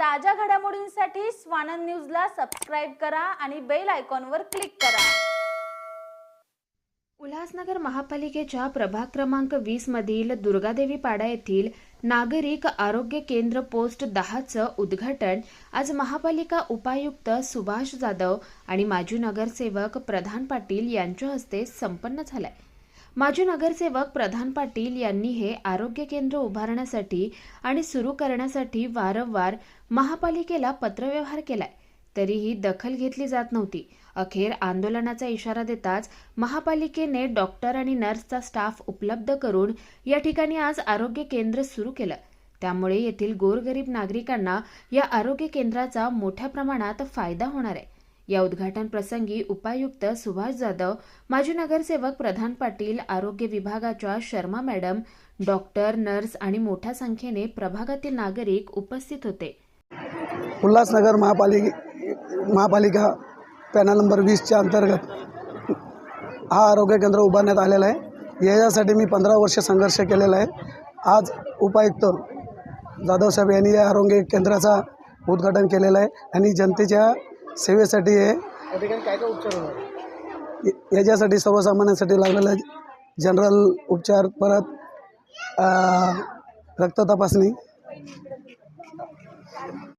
ताज्या घडामोडींसाठी स्वानंद न्यूजला सबस्क्राईब करा आणि बेल आयकॉनवर क्लिक करा. उल्हासनगर महापालिकेच्या प्रभाग क्रमांक वीस मधील दुर्गादेवी पाडा येथील नागरिक आरोग्य केंद्र पोस्ट दहाचं उद्घाटन आज महापालिका उपायुक्त सुभाष जाधव आणि माजी नगरसेवक प्रधान पाटील यांच्या हस्ते संपन्न झालंय. माजी नगरसेवक प्रधान पाटील यांनी हे आरोग्य केंद्र उभारण्यासाठी आणि सुरू करण्यासाठी वारंवार महापालिकेला पत्रव्यवहार केलाय. तरीही दखल घेतली जात नव्हती. अखेर आंदोलनाचा इशारा देताच महापालिकेने डॉक्टर आणि नर्सचा स्टाफ उपलब्ध करून या ठिकाणी आज आरोग्य केंद्र सुरू केलं. त्यामुळे येथील गोरगरीब नागरिकांना या आरोग्य केंद्राचा मोठ्या प्रमाणात फायदा होणार आहे. या उद्घाटन प्रसंगी उपायुक्त सुभाष जाधव माजी नगरसेवक प्रधान पाटील आरोग्य विभागाच्या शर्मा मॅडम डॉक्टर नर्स आणि मोठ्या संख्येने प्रभागातील नागरिक उपस्थित होते. उल्हासनगर महापालिके महापालिका पॅनल नंबर वीसच्या अंतर्गत हा आरोग्य केंद्र उभारण्यात आलेला आहे. याच्यासाठी मी पंधरा वर्ष संघर्ष केलेला आहे. आज उपायुक्त जाधव साहेब यांनी या आरोग्य केंद्राचा उद्घाटन केलेलं आहे आणि जनतेच्या सेवेसाठी हे या- याच्यासाठी सर्वसामान्यांसाठी लागलेलं जनरल उपचार परत अं, रक्त तपासणी.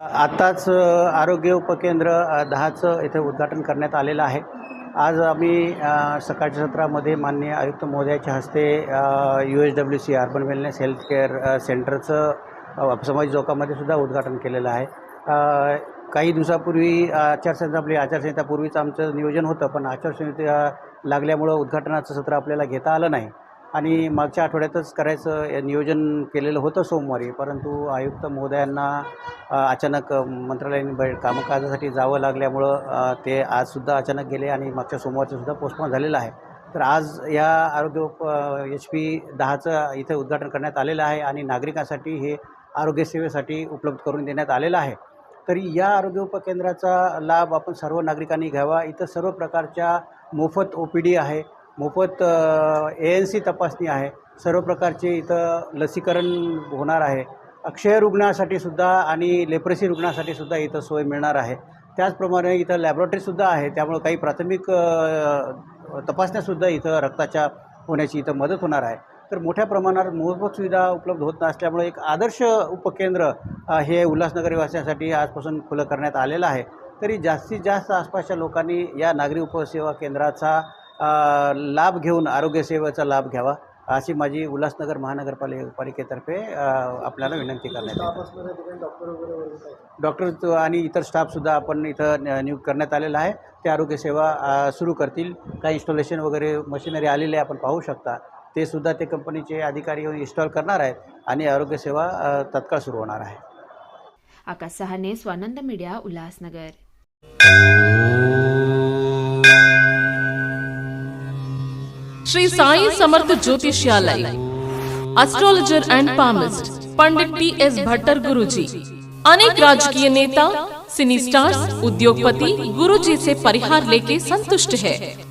आत्ताच अ, आरोग्य उपकेंद्र अ, दहाचं इथे उद्घाटन करण्यात आलेलं आहे. आज आम्ही अ, सकाळच्या सत्रामध्ये माननीय आयुक्त महोदयाच्या हस्ते U S W C urban wellness health care अ, सेंटरचं अ, समाज चौकामध्ये सुद्धा उद्घाटन केलेलं आहे. काही दिवसापूर्वी आचारसंहिता आपली आचारसंहितापूर्वीच आमचं नियोजन होतं पण आचारसंहिता लागल्यामुळं उद्घाटनाचं सत्र आपल्याला घेता आलं नाही. आणि मागच्या आठवड्यातच करायचं नियोजन केलेलं होतं सोमवारी परंतु आयुक्त महोदयांना अचानक मंत्रालयाने बै कामकाजासाठी जावं लागल्यामुळं ते आजसुद्धा अचानक गेले आणि मागच्या सोमवारचंसुद्धा पोस्टपोन झालेलं आहे. तर आज या आरोग्य उप एच पी दहाचं इथं उद्घाटन करण्यात आलेलं आहे आणि नागरिकांसाठी हे आरोग्यसेवेसाठी उपलब्ध करून देण्यात आलेलं आहे. तरी या आरोग्य उपकेंद्राचा लाभ आपण सर्व नागरिकांनी घ्यावा. इथं सर्व प्रकारच्या मोफत ओ पी डी आहे मोफत ए एन सी तपासणी आहे सर्व प्रकारचे इथं लसीकरण होणार आहे. अक्षय रुग्णासाठी सुद्धा आणि लेप्रसी रुग्णासाठी सुद्धा इथं सोय मिळणार आहे. त्याचप्रमाणे इथं लॅबॉरेटरीसुद्धा आहे त्यामुळं काही प्राथमिक तपासण्यासुद्धा इथं रक्ताच्या होण्याची इथं मदत होणार आहे. तर मोठ्या प्रमाणात मोफत सुविधा उपलब्ध होत नसल्यामुळे एक आदर्श उपकेंद्र हे उल्हासनगर वासियांसाठी आजपासून खुलं करण्यात आलेलं आहे. तरी जास्तीत जास्त आसपासच्या लोकांनी या नागरी उपसेवा केंद्राचा लाभ घेऊन आरोग्यसेवेचा लाभ घ्यावा अशी माझी उल्हासनगर महानगरपालिके पालिकेतर्फे आपल्याला विनंती करण्यात येते. डॉक्टर आणि इतर स्टाफसुद्धा आपण इथं न- नियुक्त करण्यात आलेला आहे. ते आरोग्यसेवा सुरू करतील. काही इन्स्टॉलेशन वगैरे मशिनरी आलेली आहे आपण पाहू शकता. ते सुद्धा ते कंपनीचे अधिकारी येऊन इन्स्टॉल करणार आहेत आणि आरोग्यसेवा तत्काळ सुरू होणार आहे. Akash Sahane Swanand media Ulhasnagar. Shri Sai Samarth Jyotishalay astrologer and palmist Pandit T S Bhattar Guruji अनेक राजकीय नेता सिनी स्टार्स उद्योगपति गुरुजी से परिहार लेके संतुष्ट है।